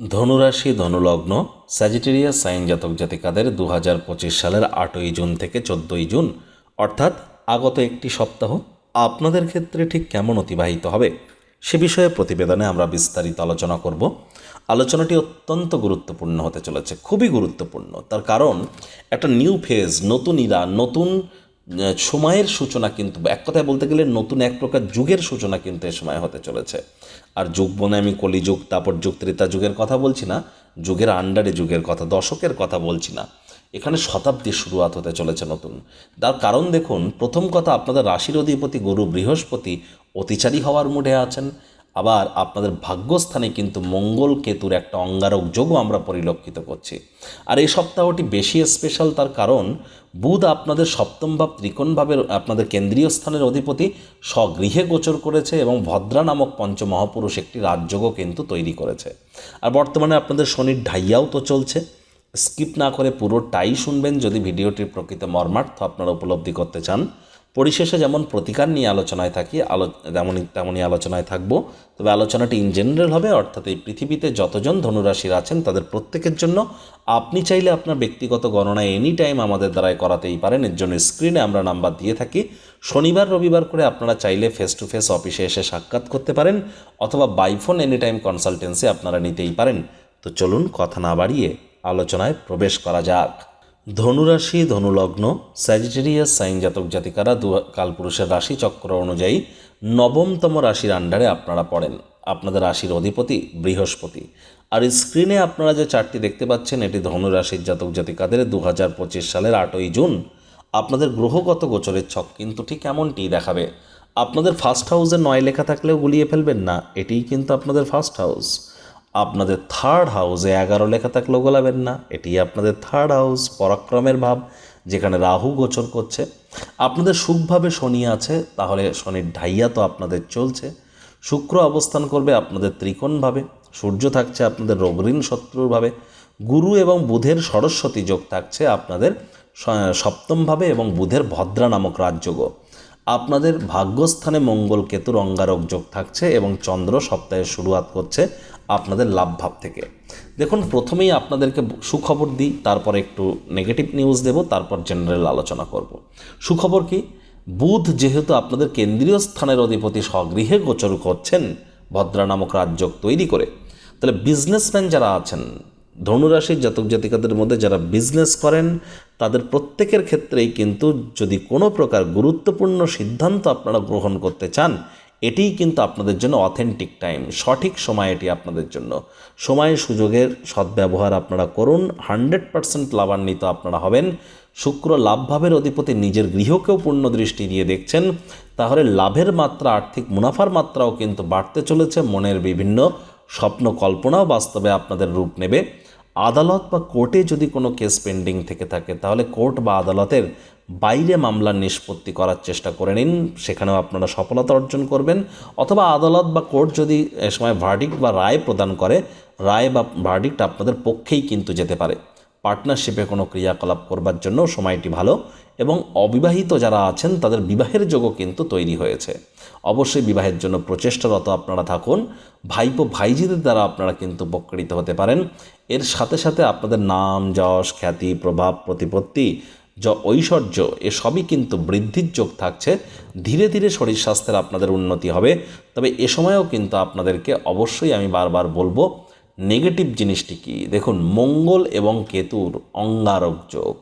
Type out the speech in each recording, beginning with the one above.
ধনুরাশি ধনুলগ্ন Sagittarius sign জাতক জাতিকাদের দু হাজার পঁচিশ সালের আটই জুন থেকে চোদ্দই জুন, অর্থাৎ আগত একটি সপ্তাহ আপনাদের ক্ষেত্রে ঠিক কেমন অতিবাহিত হবে সে বিষয়ে প্রতিবেদনে আমরা বিস্তারিত আলোচনা করব। আলোচনাটি অত্যন্ত গুরুত্বপূর্ণ হতে চলেছে, খুবই গুরুত্বপূর্ণ। তার কারণ, একটা নিউ ফেজ নতুন ইরা, নতুন সময়ের সূচনা কিন্তু, এক কথায় বলতে গেলে নতুন এক প্রকার যুগের সূচনা কিন্তু এ সময় হতে চলেছে। আর যুগ বনে আমি কলিযুগ, তারপর যুগ ত্রেতা যুগের কথা বলছি না, যুগের আন্ডারে যুগের কথা, দশকের কথা বলছি না। এখানে শতাব্দীর শুরুয়াত হতে চলেছে নতুন। তার কারণ দেখুন, প্রথম কথা আপনাদের রাশির অধিপতি গুরু বৃহস্পতি অতিচারী হওয়ার মুডে আছেন আবার আপনাদের ভাগ্যস্থানে কিন্তু মঙ্গল কেতুর একটা অঙ্গারক যোগও আমরা পরিলক্ষিত করছি। আর এই সপ্তাহটি বেশি স্পেশাল তার কারণ, বুধ আপনাদের সপ্তম ভাব ত্রিকোণ ভাবের আপনাদের কেন্দ্রীয় স্থানের অধিপতি স্বগৃহে গোচর করেছে এবং ভদ্রা নামক পঞ্চমহাপুরুষ একটি রাজযোগও কিন্তু তৈরি করেছে। আর বর্তমানে আপনাদের শনির ঢাইয়াও তো চলছে। স্কিপ না করে পুরোটাই শুনবেন যদি ভিডিওটির প্রকৃত মর্মার্থ আপনারা উপলব্ধি করতে চান। পরিশেষে যেমন প্রতিকার নিয়ে আলোচনায় থাকি, আলো তেমনই তেমনই আলোচনায় থাকব। তবে আলোচনাটি ইন জেনারেল হবে, অর্থাৎ এই পৃথিবীতে যতজন ধনুরাশির আছেন, তাদের প্রত্যেকের জন্য আপনি চাইলে আপনার ব্যক্তিগত গণনা এনি টাইম আমাদের দ্বারাই করাতেই পারেন। এর জন্য স্ক্রিনে আমরা নাম্বার দিয়ে থাকি। শনিবার, রবিবার করে আপনারা চাইলে ফেস টু ফেস অফিসে এসে সাক্ষাৎ করতে পারেন, অথবা বাইফোন এনি টাইম কনসালটেন্সি আপনারা নিতেই পারেন। তো চলুন কথা না বাড়িয়ে আলোচনায় প্রবেশ করা যাক। ধনুরাশি, ধনুলগ্ন স্যাজিটেরিয়াস সাইন জাতক জাতিকারা দু কালপুরুষের রাশি চক্র অনুযায়ী নবমতম রাশির আন্ডারে আপনারা পড়েন। আপনাদের রাশির অধিপতি বৃহস্পতি। আর স্ক্রিনে আপনারা যে চারটি দেখতে পাচ্ছেন, এটি ধনুরাশির জাতক জাতিকাদের দু হাজার পঁচিশ সালের আটই জুন। আপনাদের গ্রহগত গোচরের ছক কিন্তু ঠিক এমনটি দেখাবে। আপনাদের ফার্স্ট হাউসে নয় লেখা থাকলেও গুলিয়ে ফেলবেন না, এটিই কিন্তু আপনাদের ফার্স্ট হাউস আপনাদের থার্ড হাউসে এগারো লেখা থাকলেও গোলাবেন না। এটি আপনাদের থার্ড হাউস পরাক্রমের ভাব, যেখানে রাহু গোচর করছে। আপনাদের সুখভাবে শনি আছে, তাহলে শনির ঢাইয়া তো আপনাদের চলছে। শুক্র অবস্থান করবে আপনাদের ত্রিকোণভাবে, সূর্য থাকছে আপনাদের রোগঋণ শত্রুরভাবে গুরু এবং বুধের সরস্বতী যোগ থাকছে আপনাদের সপ্তমভাবে এবং বুধের ভদ্রা নামক রাজযোগও। আপনাদের ভাগ্যস্থানে মঙ্গল কেতুর অঙ্গারক যোগ থাকছে এবং চন্দ্র সপ্তাহের শুরুয়াত করছে আপনাদের লাভ ভাব থেকে। দেখুন, প্রথমেই আপনাদেরকে সুখবর দিই, তারপর একটু নেগেটিভ নিউজ দেব, তারপর জেনারেল আলোচনা করব। সুখবর কি? বুধ যেহেতু আপনাদের কেন্দ্রীয় স্থানের অধিপতি স্বগৃহে গোচর করছেন, ভদ্রা নামক রাজযোগ তৈরি করে। তাহলে বিজনেসম্যান যারা আছেন, ধনুরাশির জাতক জাতিকাদের মধ্যে যারা বিজনেস করেন, তাদের প্রত্যেকের ক্ষেত্রেই কিন্তু যদি কোনো প্রকার গুরুত্বপূর্ণ সিদ্ধান্ত আপনারা গ্রহণ করতে চান এটিই কিন্তু আপনাদের জন্য অথেন্টিক টাইম সঠিক সময় এটি আপনাদের জন্য। সময় সুযোগের সদ্ব্যবহার আপনারা করুন হান্ড্রেড পার্সেন্ট লাভান্বিত আপনারা হবেন। শুক্র লাভভাবের অধিপতি নিজের গৃহকেও পূর্ণ দৃষ্টি দিয়ে দেখছেন। তাহলে লাভের মাত্রা, আর্থিক মুনাফার মাত্রাও কিন্তু বাড়তে চলেছে, মনের বিভিন্ন স্বপ্ন কল্পনাও বাস্তবে আপনাদের রূপ নেবে। আদালত বা কোর্টে যদি কোনো কেস পেন্ডিং থেকে থাকে, তাহলে কোর্ট বা আদালতের বাইরে মামলার নিষ্পত্তি করার চেষ্টা করে নিন। সেখানেও আপনারা সফলতা অর্জন করবেন। অথবা আদালত বা কোর্ট যদি এ সময় ভার্ডিক্ট বা রায় প্রদান করে, রায় বা ভার্ডিক্ট আপনাদের পক্ষেই কিন্তু যেতে পারে। পার্টনারশিপে কোনো ক্রিয়াকলাপ করবার জন্য সময়টি ভালো এবং অবিবাহিত যারা আছেন, তাদের বিবাহের যোগও কিন্তু তৈরি হয়েছে। অবশ্যই বিবাহের জন্য প্রচেষ্টারত আপনারা থাকুন। ভাইপো, ভাইজিদের দ্বারা আপনারা কিন্তু উপকৃত হতে পারেন। এর সাথে সাথে আপনাদের নাম, যশ, খ্যাতি, প্রভাব, প্রতিপত্তি, য, ঐশ্বর্য, এসবই কিন্তু বৃদ্ধির যোগ থাকছে। ধীরে ধীরে শরীর স্বাস্থ্যের আপনাদের উন্নতি হবে। তবে এ সময়েও কিন্তু আপনাদেরকে অবশ্যই আমি বারবার বলব নেগেটিভ জিনিসটি কি? দেখুন, মঙ্গল এবং কেতুর অঙ্গারক যোগ।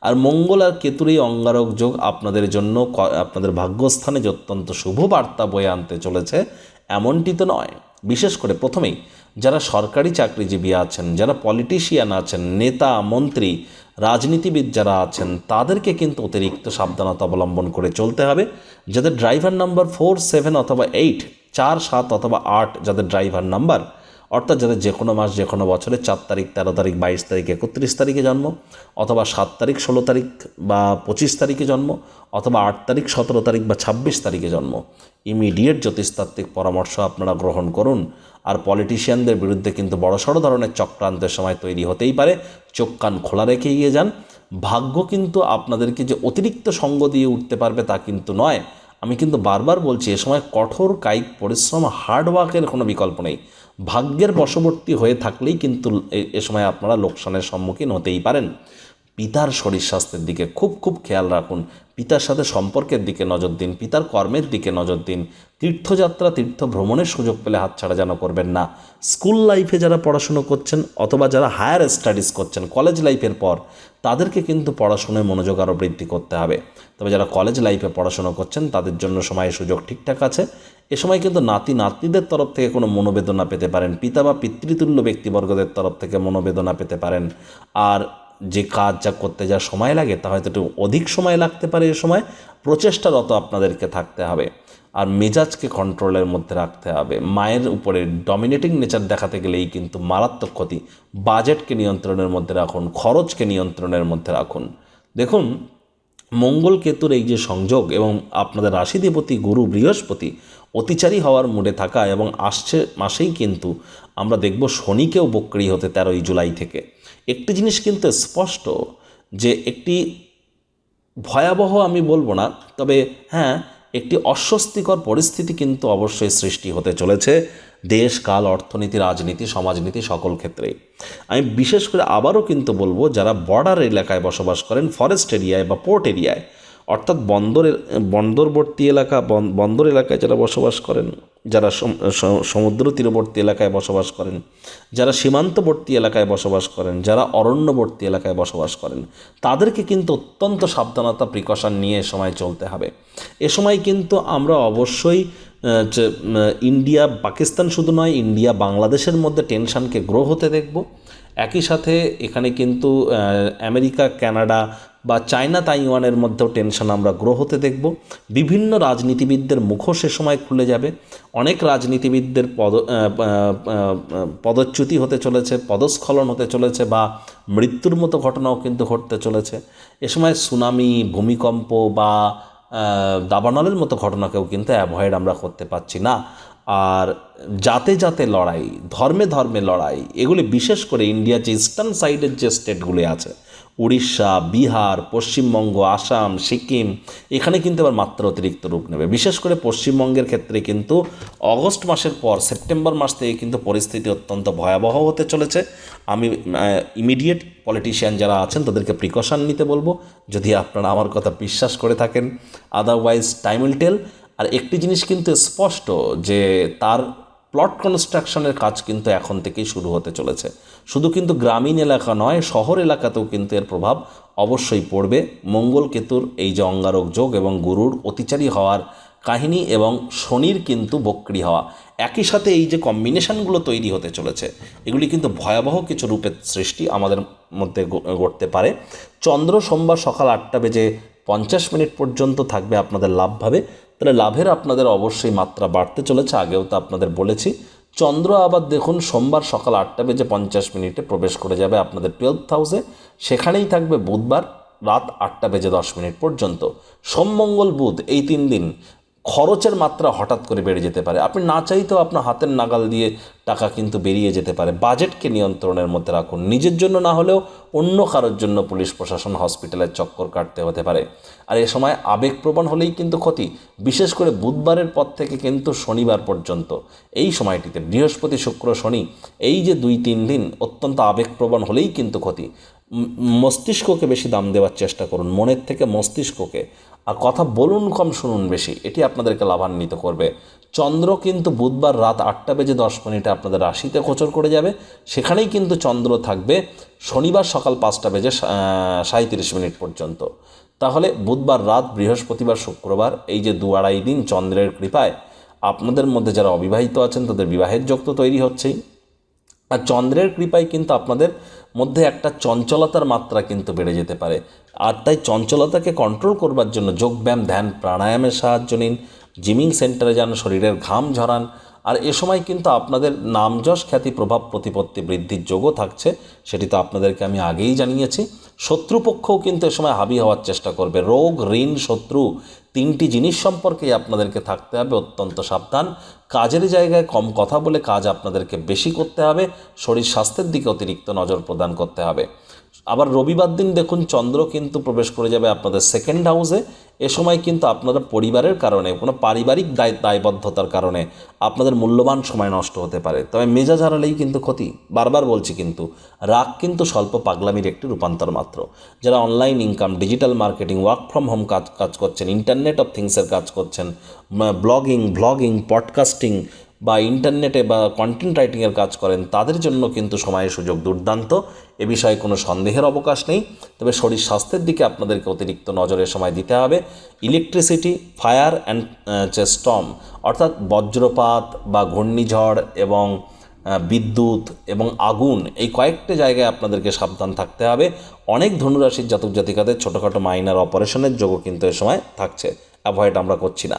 আর মঙ্গল আর কেতুর এই অঙ্গারক যোগ আপনাদের জন্য আপনাদের ভাগ্যস্থানে যে অত্যন্ত শুভ বার্তা বয়ে আনতে চলেছে, এমনটি তো নয়। বিশেষ করে প্রথমেই, যারা সরকারি চাকরিজীবী আছেন, যারা পলিটিশিয়ান আছেন, নেতা, মন্ত্রী, রাজনীতিবিদ যারা আছেন, তাদেরকে কিন্তু অতিরিক্ত সাবধানতা অবলম্বন করে চলতে হবে। যাদের ড্রাইভার নাম্বার ফোর সেভেন অথবা এইট চার সাত অথবা আট, যাদের ড্রাইভার নাম্বার অর্থাৎ যাদের যে কোনো মাস যে কোনো বছরে চার তারিখ, তেরো তারিখ, বাইশ তারিখ, একত্রিশ তারিখে জন্ম, অথবা সাত তারিখ, ষোলো তারিখ বা পঁচিশ তারিখে জন্ম, অথবা আট তারিখ, সতেরো তারিখ বা ছাব্বিশ তারিখে জন্ম। ইমিডিয়েট জ্যোতিষতাত্ত্বিক পরামর্শ আপনারা গ্রহণ করুন। আর পলিটিশিয়ানদের বিরুদ্ধে কিন্তু বড়সড় ধরনের চক্রান্তের সময় তৈরি হতেই পারে। চোখ কান খোলা রেখে এগিয়ে যান। ভাগ্য কিন্তু আপনাদেরকে যে অতিরিক্ত সঙ্গ দিয়ে উঠতে পারবে তা কিন্তু নয়। আমি কিন্তু বারবার বলছি, এ সময় কঠোর, কায়িক পরিশ্রম হার্ডওয়ার্কের কোনো বিকল্প নেই। ভাগ্যের বশবর্তী হয়ে থাকলেই কিন্তু এ- সময় আপনারা লোকসানের সম্মুখীন হতেই পারেন। পিতার শরীর স্বাস্থ্যের দিকে খুব খুব খেয়াল রাখুন। পিতার সাথে সম্পর্কের দিকে নজর দিন, পিতার কর্মের দিকে নজর দিন। তীর্থযাত্রা তীর্থ ভ্রমণের সুযোগ পেলে হাতছাড়া যেন করবেন না। স্কুল লাইফে যারা পড়াশুনো করছেন অথবা যারা হায়ার স্টাডিজ করছেন, কলেজ লাইফের পর, তাদেরকে কিন্তু পড়াশুনোয় মনোযোগ আরও বৃদ্ধি করতে হবে। তবে যারা কলেজ লাইফে পড়াশুনো করছেন, তাদের জন্য সময় সুযোগ ঠিকঠাক আছে। এ সময় কিন্তু নাতি, নাতনিদের তরফ থেকে কোনো মনোবেদনা পেতে পারেন। পিতা বা পিতৃতুল্য ব্যক্তিবর্গদের তরফ থেকে মনোবেদনা পেতে পারেন। আর যে কাজ যা করতে যা সময় লাগে, তা হয়তো একটু অধিক সময় লাগতে পারে এ সময় প্রচেষ্টারত আপনাদেরকে থাকতে হবে। আর মেজাজকে কন্ট্রোলের মধ্যে রাখতে হবে। মায়ের উপরে ডমিনেটিং নেচার দেখাতে গেলেই কিন্তু মারাত্মক ক্ষতি। বাজেটকে নিয়ন্ত্রণের মধ্যে রাখুন, খরচকে নিয়ন্ত্রণের মধ্যে রাখুন। দেখুন, মঙ্গল কেতুর এই যে সংযোগ এবং আপনাদের রাশিধিপতি গুরু বৃহস্পতি অতিচারী হওয়ার মুডে থাকা এবং আসছে মাসেই কিন্তু আমরা দেখব শনিকেও বক্রি হতে তেরোই জুলাই থেকে। একটি জিনিস কিন্তু স্পষ্ট যে একটি ভয়াবহ আমি বলব না, তবে হ্যাঁ একটি অস্বস্তিকর পরিস্থিতি কিন্তু অবশ্যই সৃষ্টি হতে চলেছে দেশ, কাল, অর্থনীতি, রাজনীতি, সমাজনীতি সকল ক্ষেত্রেই। আমি বিশেষ করে আবারও কিন্তু বলব, যারা বর্ডার এলাকায় বসবাস করেন ফরেস্ট এরিয়ায় বা পোর্ট এরিয়ায় অর্থাৎ বন্দরের বন্দরবর্তী এলাকা, বন- বন্দর এলাকায় যারা বসবাস করেন, যারা সমুদ্র তীরবর্তী এলাকায় বসবাস করেন, যারা সীমান্তবর্তী এলাকায় বসবাস করেন, যারা অরণ্যবর্তী এলাকায় বসবাস করেন, তাদেরকে কিন্তু অত্যন্ত সাবধানতা প্রিকশন নিয়ে এ সময় চলতে হবে। এ সময় কিন্তু আমরা অবশ্যই ইন্ডিয়া, পাকিস্তান শুধু নয়, ইন্ডিয়া, বাংলাদেশের মধ্যে টেনশনকে গ্রো হতে দেখব। একই সাথে এখানে কিন্তু আমেরিকা, কানাডা বা চায়না, তাইওয়ানের মধ্যেও টেনশন আমরা গ্রো হতে দেখব। বিভিন্ন রাজনীতিবিদদের মুখও সে সময় খুলে যাবে। অনেক রাজনীতিবিদদের পদ পদচ্যুতি হতে চলেছে, পদস্খলন হতে চলেছে বা মৃত্যুর মতো ঘটনাও কিন্তু ঘটতে চলেছে। এ সময় সুনামি, ভূমিকম্প বা দাবানলের মতো ঘটনাকেও কিন্তু অ্যাভয়েড আমরা করতে পারছি না। আর জাতে জাতে লড়াই, ধর্মে ধর্মে লড়াই, এগুলি বিশেষ করে ইন্ডিয়ার যে ইস্টার্ন সাইডের যে স্টেটগুলি আছে, উড়িষ্যা, বিহার, পশ্চিমবঙ্গ, আসাম, সিকিম, এখানে কিন্তু আবার মাত্রা অতিরিক্ত রূপ নেবে। বিশেষ করে পশ্চিমবঙ্গের ক্ষেত্রে কিন্তু অগস্ট মাসের পর, সেপ্টেম্বর মাস থেকে কিন্তু পরিস্থিতি অত্যন্ত ভয়াবহ হতে চলেছে। আমি ইমিডিয়েট পলিটিশিয়ান যারা আছেন, তাদেরকে প্রিকশন নিতে বলব। যদি আপনারা আমার কথা বিশ্বাস করে থাকেন আদারওয়াইজ টাইম উইল টেল আর একটি জিনিস কিন্তু স্পষ্ট যে তার প্লট কনস্ট্রাকশনের কাজ কিন্তু এখন থেকেই শুরু হতে চলেছে। শুধু কিন্তু গ্রামীণ এলাকা নয়, শহর এলাকাতেও কিন্তু এর প্রভাব অবশ্যই পড়বে। মঙ্গল কেতুর এই যে অঙ্গারক যোগ এবং গুরুর অতিচারী হওয়ার কাহিনী এবং শনির কিন্তু বক্রি হওয়া, একই সাথে এই যে কম্বিনেশনগুলো তৈরি হতে চলেছে, এগুলি কিন্তু ভয়াবহ কিছু রূপের সৃষ্টি আমাদের মধ্যে ঘটতে পারে। চন্দ্র সোমবার সকাল আটটা বেজে পঞ্চাশ মিনিট পর্যন্ত থাকবে আপনাদের লাভভাবে। তাহলে লাভের আপনাদের অবশ্যই মাত্রা বাড়তে চলেছে, আগেও তো আপনাদের বলেছি। চন্দ্র আবার দেখুন, সোমবার সকাল আটটা বেজে পঞ্চাশ মিনিটে প্রবেশ করে যাবে আপনাদের টুয়েলভ হাউসে সেখানেই থাকবে বুধবার রাত আটটা বেজে দশ মিনিট পর্যন্ত। সোম, মঙ্গল, বুধ এই তিন দিন খরচের মাত্রা হঠাৎ করে বেড়ে যেতে পারে। আপনি না চাইতেও আপনার হাতের নাগাল দিয়ে টাকা কিন্তু বেরিয়ে যেতে পারে। বাজেটকে নিয়ন্ত্রণের মধ্যে রাখুন। নিজের জন্য না হলেও অন্য কারোর জন্য পুলিশ, প্রশাসন হসপিটালের চক্কর কাটতে হতে পারে। আর এ সময় আবেগপ্রবণ হলেই কিন্তু ক্ষতি, বিশেষ করে বুধবারের পর থেকে কিন্তু শনিবার পর্যন্ত। এই সময়টিতে বৃহস্পতি, শুক্র, শনি এই যে দুই, তিন দিন অত্যন্ত আবেগপ্রবণ হলেই কিন্তু ক্ষতি। মস্তিষ্ককে বেশি দাম দেওয়ার চেষ্টা করুন। মনের থেকে মস্তিষ্ককে আর কথা বলুন কম শুনুন বেশি, এটি আপনাদেরকে লাভান্বিত করবে। চন্দ্র কিন্তু বুধবার রাত আটটা বেজে দশ মিনিটে আপনাদের রাশিতে গোচর করে যাবে। সেখানেই কিন্তু চন্দ্র থাকবে শনিবার সকাল পাঁচটা বেজে সাঁত্রিশ মিনিট পর্যন্ত। তাহলে বুধবার রাত, বৃহস্পতিবার, শুক্রবার, এই যে দু আড়াই দিন চন্দ্রের কৃপায়, আপনাদের মধ্যে যারা অবিবাহিত আছেন, তাদের বিবাহের যোগ তো তৈরি হচ্ছেই। আর চন্দ্রের কৃপায় কিন্তু আপনাদের মধ্যে একটা চঞ্চলতার মাত্রা কিন্তু বেড়ে যেতে পারে। আর তাই চঞ্চলতাকে কন্ট্রোল করবার জন্য যোগব্যায়াম, ধ্যান, প্রাণায়ামের সাহায্য নিন জিমিং সেন্টারে যান, শরীরের ঘাম ঝরান। আর এ সময় কিন্তু আপনাদের নামযশ খ্যাতি, প্রভাব প্রতিপত্তি বৃদ্ধির যোগও থাকছে, সেটি তো আপনাদেরকে আমি আগেই জানিয়েছি। শত্রুপক্ষও কিন্তু এ সময় হাবি হওয়ার চেষ্টা করবে। রোগ, ঋণ, শত্রু তিনটি জিনিস সম্পর্কে আপনাদেরকে থাকতে হবে, অত্যন্ত সাবধান। কাজের জায়গায় কম কথা বলে কাজ আপনাদেরকে বেশি করতে হবে, শরীর স্বাস্থ্যের দিকে অতিরিক্ত নজর প্রদান করতে হবে। আবার রবিবার দিন দেখুন চন্দ্র কিন্তু প্রবেশ করে যাবে আপনাদের সেকেন্ড হাউসে এ। সময় কিন্তু আপনাদের পরিবারের কারণে, কোনো পারিবারিক দায়, দায়বদ্ধতার কারণে আপনাদের মূল্যবান সময় নষ্ট হতে পারে। তবে মেজাজ হারালেই কিন্তু ক্ষতি। বারবার বলছি কিন্তু, রাগ কিন্তু স্বল্প পাগলামির একটি রূপান্তর মাত্র। যারা online income digital marketing work from home কাজ কাজ করছেন ইন্টারনেট অফ থিংসের কাজ করছেন ব্লগিং ভ্লগিং পডকাস্টিং বা ইন্টারনেটে বা কন্টেন্ট রাইটিংয়ের কাজ করেন, তাদের জন্য কিন্তু সময়ের সুযোগ দুর্দান্ত। এ বিষয়ে কোনো সন্দেহের অবকাশ নেই। তবে শরীর স্বাস্থ্যের দিকে আপনাদেরকে অতিরিক্ত নজরের সময় দিতে হবে। ইলেকট্রিসিটি ফায়ার অ্যান্ড স্টম অর্থাৎ বজ্রপাত বা ঘূর্ণিঝড় এবং বিদ্যুৎ এবং আগুন, এই কয়েকটা জায়গায় আপনাদেরকে সাবধান থাকতে হবে। অনেক ধনুরাশির জাতক জাতিকাদের ছোটোখাটো মাইনার অপারেশনের যোগও কিন্তু এ সময় থাকছে। অ্যাভয়েড আমরা করছি না।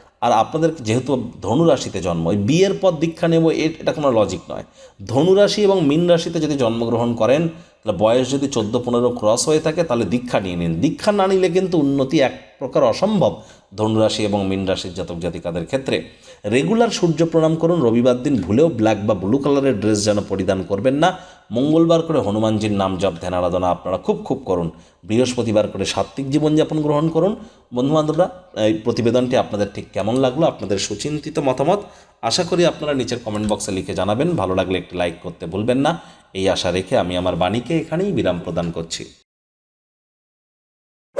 আর আপনাদের যেহেতু ধনুরাশিতে জন্ম বিয়ের পর দীক্ষা নেব এটা কোনো লজিক নয়। ধনুরাশি এবং মীন রাশিতে যদি জন্মগ্রহণ করেন, তাহলে বয়স যদি চোদ্দ পনেরো ক্রস হয়ে থাকে, তাহলে দীক্ষা নিয়ে নিন। দীক্ষা না নিলে কিন্তু উন্নতি এক প্রকার অসম্ভব। ধনুরাশি এবং মীন রাশির জাতক জাতিকাদের ক্ষেত্রে রেগুলার সূর্য প্রণাম করুন, রবিবার দিন ভুলেও ব্ল্যাক বা ব্লু কালারের ড্রেস যেন পরিধান করবেন না। মঙ্গলবার করে হনুমানজির নাম জপ, ধ্যান, আরাধনা আপনারা খুব খুব করুন। বৃহস্পতিবার করে সাত্ত্বিক জীবনযাপন গ্রহণ করুন। বন্ধুবান্ধবরা, এই প্রতিবেদনটি আপনাদের ঠিক কেমন লাগল, আপনাদের সুচিন্তিত মতামত, আশা করি আপনারা নিচের কমেন্ট বক্সে লিখে জানাবেন। ভালো লাগলে একটি লাইক করতে ভুলবেন না। এই আশা রেখে আমি আমার বাণীকে এখানেই বিরাম প্রদান করছি।